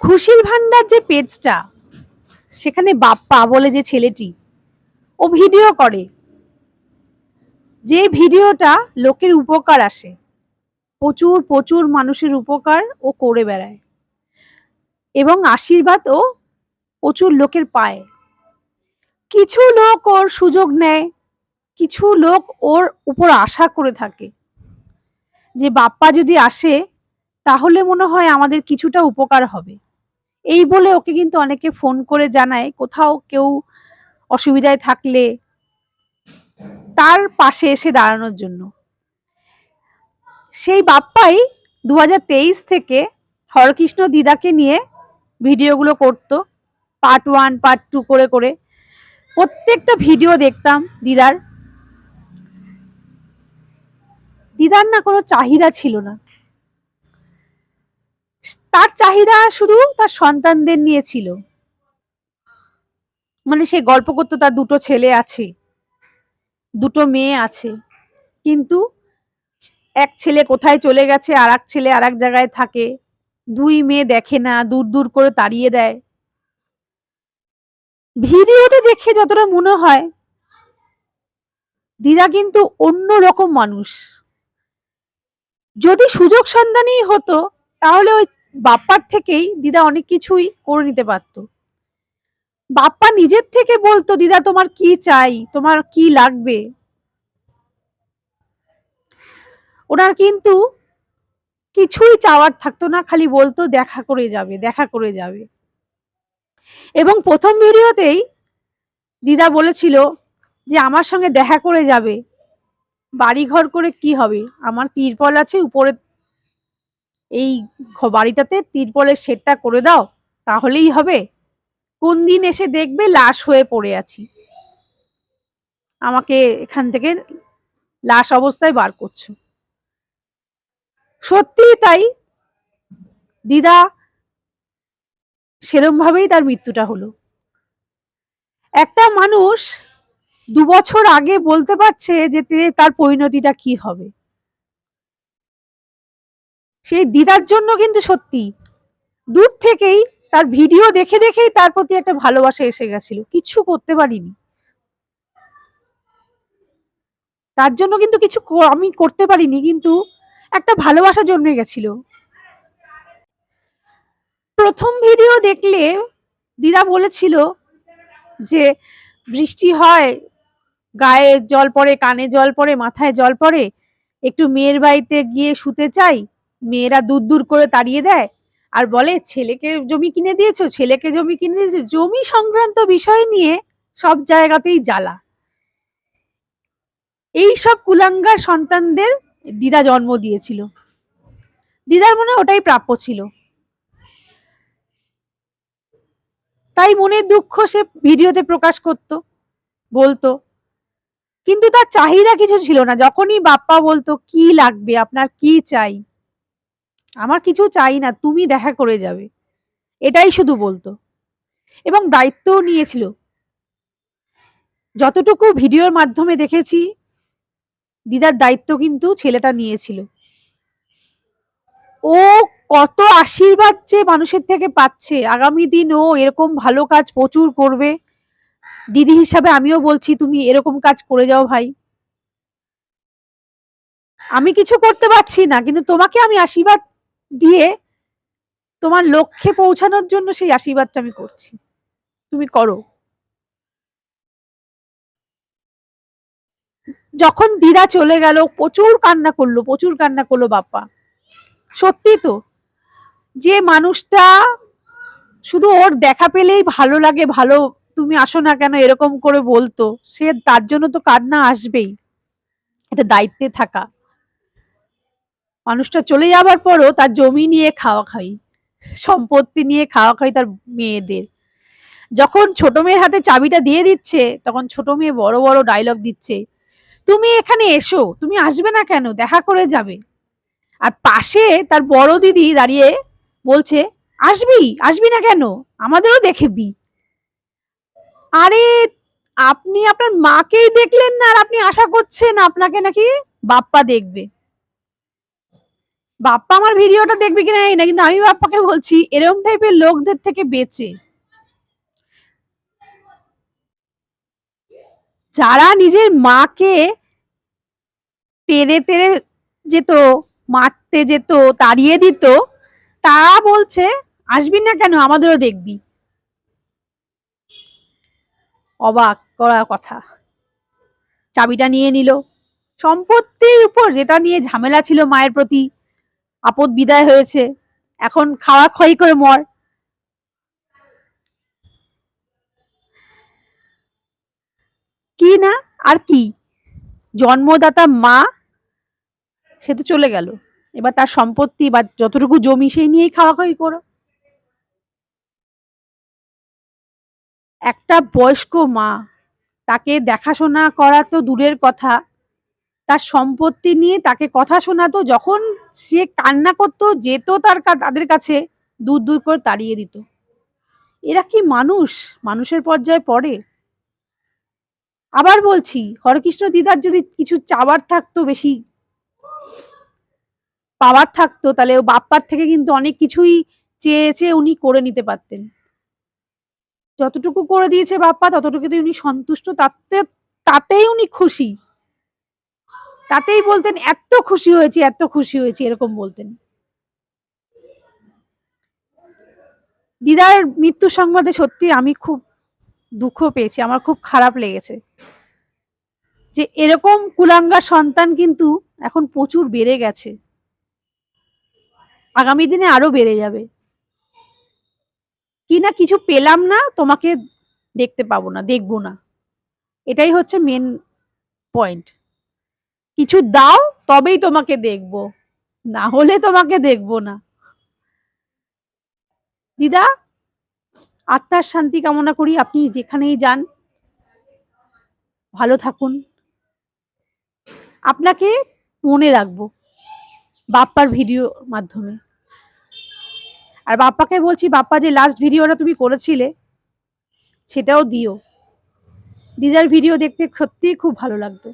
খুশির ভান্ডার যে পেজটা, সেখানে বাপ্পা বলে যে ছেলেটি, ও ভিডিও করে। যে ভিডিওটা লোকের উপকার আসে, প্রচুর প্রচুর মানুষের উপকার ও করে বেড়ায় এবং আশীর্বাদ ও প্রচুর লোকের পায়। কিছু লোক ওর সুযোগ নেয়, কিছু লোক ওর উপর আশা করে থাকে। যে বাপ্পা যদি আসে, তাহলে মনে হয় আমাদের কিছুটা উপকার হবে। এই বলে ওকে কিন্তু অনেকে ফোন করে জানায়, কোথাও কেউ অসুবিধায় থাকলে তার পাশে এসে দাঁড়ানোর জন্য। সেই বাপ্পাই দু হাজার তেইশ থেকে হরকৃষ্ণ দিদাকে নিয়ে ভিডিওগুলো করতো পার্ট ওয়ান পার্ট টু করে করে। প্রত্যেকটা ভিডিও দেখতাম দিদার। দিদার না কোনো চাহিদা ছিল না। তার চাহিদা শুধু তার সন্তানদের নিয়ে ছিল। মানে সে গল্প করতো, তার দুটো ছেলে আছে, দুটো মেয়ে আছে। কিন্তু এক ছেলে কোথায় চলে গেছে আর এক ছেলে আর এক জায়গায় থাকে। দুই মেয়ে দেখে না, দূর দূর করে তাড়িয়ে দেয়। ভিডিওতে দেখে যতটা মনে হয়, দিদা কিন্তু অন্য রকম মানুষ। যদি সুযোগ সন্ধানী হতো, তাহলে ওই বাপ্পার থেকেই দিদা অনেক কিছুই করে নিতে পারত। বাপ্পা নিজের থেকে বলতো, দিদা, তোমার কি চাই? তোমার কি লাগবে? ওনার কিন্তু কিছুই চাওয়ার থাকতো না, খালি বলতো, দেখা করে যাবে, দেখা করে যাবে। এবং প্রথম ভিডিওতেই দিদা বলেছিল যে, আমার সঙ্গে দেখা করে যাবে। বাড়ি ঘর করে কি হবে? আমার তিরপল আছে, উপরে এই বাড়িটাতে তিরপলের শেডটা করে দাও, তাহলেই হবে। কোন দিন এসে দেখবে লাশ হয়ে পড়ে আছি। আমাকে এখান থেকে লাশ অবস্থায় বার করছ। সত্যি তাই। দিদা সেরম ভাবেই তার মৃত্যুটা হলো। একটা মানুষ দু বছর আগে বলতে পারছে যে তার পরিণতিটা কি হবে। সেই দিদার জন্য কিন্তু সত্যি। দূর থেকেই তার ভিডিও দেখে দেখেই তার প্রতি একটা ভালোবাসা এসে গেছিল। কিছু করতে পারিনি। তার জন্য কিন্তু কিছু আমি করতে পারিনি, কিন্তু একটা ভালোবাসা জন্মে গেছিল। প্রথম ভিডিও দেখলে দিদা বলেছিল যে, বৃষ্টি হয়, গায়ে জল পড়ে, কানে জল পড়ে, মাথায় জল পড়ে, একটু মেয়ের বাড়িতে গিয়ে শুতে চাই মেয়েরা দূর দূর করে তাড়িয়ে দেয়। আর বলে, ছেলেকে জমি কিনে দিয়েছ? ছেলেকে জমি কিনে দিয়েছ? জমি সংক্রান্ত বিষয় নিয়ে সব জায়গাতেই জ্বালা। এই সব কুলাঙ্গার সন্তানদের দিদা জন্ম দিয়েছিল। দিদার মনে ওটাই প্রাপ্য ছিল। তাই মনের দুঃখ সে ভিডিওতে প্রকাশ করত, বলতো। কিন্তু তার চাহিদা কিছু ছিল না। যখনই বাপ্পা বলতো, কি লাগবে? আপনার কি চাই? আমার কিছু চাই না, তুমি দেখা করে যাবে। এটাই শুধু বলতো। এবং দায়িত্বও নিয়েছিল। যতটুকু ভিডিওর মাধ্যমে দেখেছি, দিদার দায়িত্ব কিন্তু ছেলেটা নিয়েছিল। ও কত আশীর্বাদ যে মানুষের থেকে পাচ্ছে। আগামী দিন ও এরকম ভালো কাজ প্রচুর করবে। দিদি হিসাবে আমিও বলছি, তুমি এরকম কাজ করে যাও ভাই। আমি কিছু করতে পারছি না, কিন্তু তোমাকে আমি আশীর্বাদ দিয়ে তোমার লক্ষ্যে পৌঁছানোর জন্য সেই আশীর্বাদটা আমি করছি। তুমি করো। যখন দিদা চলে গেল, প্রচুর কান্না করল, প্রচুর কান্না করল বাপ্পা। সত্যি তো, যে মানুষটা শুধু ওর দেখা পেলেই ভালো লাগে, ভালো তুমি আসো না কেন, এরকম করে বলতো, সে তার জন্য তো কান্না আসবেই। এটা দায়িত্বে থাকা। মানুষটা চলে যাবার পরও তার জমি নিয়ে খাওয়া খাই, সম্পত্তি নিয়ে খাওয়া খাই তার মেয়েদের। যখন ছোট মেয়ের হাতে চাবিটা দিয়ে দিচ্ছে, তখন ছোট মেয়ে বড় বড় ডায়লগ দিচ্ছে, তুমি এখানে এসো, তুমি আসবে না কেন? দেখা করে যাবে। আর পাশে তার বড় দিদি দাঁড়িয়ে বলছে, আসবি আসবি না কেন? আমাদেরও দেখবি। আরে, আপনি আপনার মাকেই দেখলেন না আর আপনি আশা করছেন আপনাকে নাকি বাপ্পা দেখবে? বাপ্পা আমার ভিডিওটা দেখবে কিনা না, কিন্তু আমি বাপ্পাকে বলছি, এরকম টাইপের লোকদের থেকে বেঁচে। যারা নিজের মাকে তেড়ে তেড়ে যেত, মারতে যেত, তাড়িয়ে দিত, তারা বলছে, আসবি না কেন? আমাদেরও দেখবি। অবাক করার কথা। চাবিটা নিয়ে নিল। সম্পত্তির উপর যেটা নিয়ে ঝামেলা ছিল মায়ের প্রতি আপদ বিদায় হয়েছে। এখন খাওয়া খই করে মর। কি না? আর কি? জন্মদাতা মা, সে তো চলে গেল। এবার তার সম্পত্তি বা যতটুকু জমি, সেই নিয়েই খাওয়ি করো। একটা বয়স্ক মা, তাকে দেখাশোনা করা তো দূরের কথা। তার সম্পত্তি নিয়ে তাকে কথা শোনাতো যখন সে কান্না করতো, যেত তার তাদের কাছে, দূর দূর করে তাড়িয়ে দিত। এরা কি মানুষ? মানুষের পর্যায়ে পড়ে। আবার বলছি, হরকৃষ্ণ দিদার যদি কিছু চাওয়ার থাকতো বেশি, পাওয়ার থাকতো, তাহলে ও বাপ্পার থেকে কিন্তু অনেক কিছুই চেয়ে চেয়ে উনি করে নিতে পারতেন। যতটুকু করে দিয়েছে বাপ্পা ততটুকুতে উনি সন্তুষ্ট, তাতে তাতেই উনি খুশি। তাতেই বলতেন, এত খুশি হয়েছি, এত খুশি হয়েছি, এরকম বলতেন। দিদার মৃত্যু সংবাদে সত্যি আমি খুব দুঃখ পেয়েছি, আমার খুব খারাপ লেগেছে। যে এরকম কুলাঙ্গা সন্তান কিন্তু এখন প্রচুর বেড়ে গেছে। আগামী দিনে আরও বেড়ে যাবে। কি না কিছু পেলাম না, তোমাকে দেখতে পাবো না, দেখব না। এটাই হচ্ছে মেন পয়েন্ট কিছু দাও, তবেই তোমাকে দেখব। না হলে তোমাকে দেখব না। দিদা, আত্মার শান্তি কামনা করি, আপনি যেখানেই যান। ভালো থাকুন। আপনাকে মনে রাখব, বাপ্পার ভিডিওর মাধ্যমে। আর বাপ্পাকে বলছি, বাপ্পা, যে লাস্ট ভিডিওটা তুমি করেছিলে, সেটাও দিও। দিদার ভিডিও দেখতে সত্যিই খুব ভালো লাগতো।